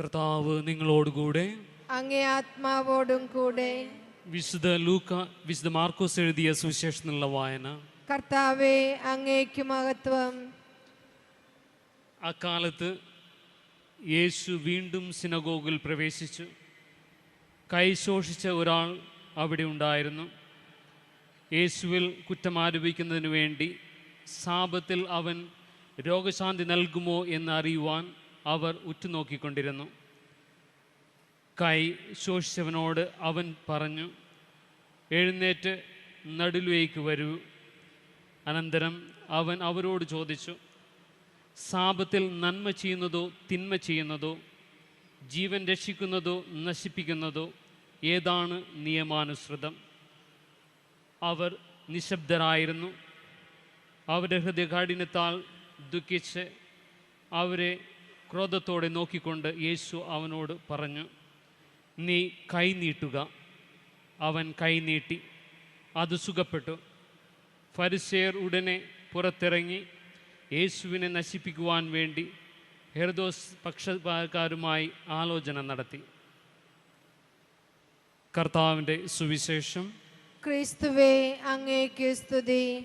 കർത്താവ് നിങ്ങളോടുകൂടെ. അങ്ങേ ആത്മാവോടും കൂടെ. വിശുദ്ധ ലൂക്ക വിശുദ്ധ മാർക്കോസ് എഴുതിയ സുവിശേഷനുള്ള വായന. കർത്താവേ അങ്ങേക്ക് മഹത്വം. അക്കാലത്ത് യേശു വീണ്ടും സിനഗോഗിൽ പ്രവേശിച്ചു. കൈശോഷിച്ച ഒരാൾ അവിടെ ഉണ്ടായിരുന്നു. യേശുവിൽ കുറ്റം ആരോപിക്കുന്നതിന് വേണ്ടി സാപത്തിൽ അവൻ രോഗശാന്തി നൽകുമോ എന്ന് അറിയുവാൻ അവർ ഉറ്റുനോക്കിക്കൊണ്ടിരുന്നു. കൈ ശോഷിച്ചവനോട് അവൻ പറഞ്ഞു എഴുന്നേറ്റ് നടുലേക്ക് വരൂ. അനന്തരം അവൻ അവരോട് ചോദിച്ചു സാപത്തിൽ നന്മ ചെയ്യുന്നതോ തിന്മ ചെയ്യുന്നതോ ജീവൻ രക്ഷിക്കുന്നതോ നശിപ്പിക്കുന്നതോ ഏതാണ് നിയമാനുസൃതം? അവർ നിശബ്ദരായിരുന്നു. അവരുടെ ഹൃദയകാഠിനത്താൽ ദുഃഖിച്ച് അവരെ ക്രോധത്തോടെ നോക്കിക്കൊണ്ട് യേശു അവനോട് പറഞ്ഞു നീ കൈനീട്ടുക അവൻ കൈനീട്ടി അത് സുഖപ്പെട്ടു. ഫരിസേർ ഉടനെ പുറത്തിറങ്ങി യേശുവിനെ നശിപ്പിക്കുവാൻ വേണ്ടി ഹെർദോസ് പക്ഷക്കാരുമായി ആലോചന നടത്തി. കർത്താവിന്റെ സുവിശേഷം. ക്രിസ്തുവേ അങ്ങേക്ക് സ്തുതി.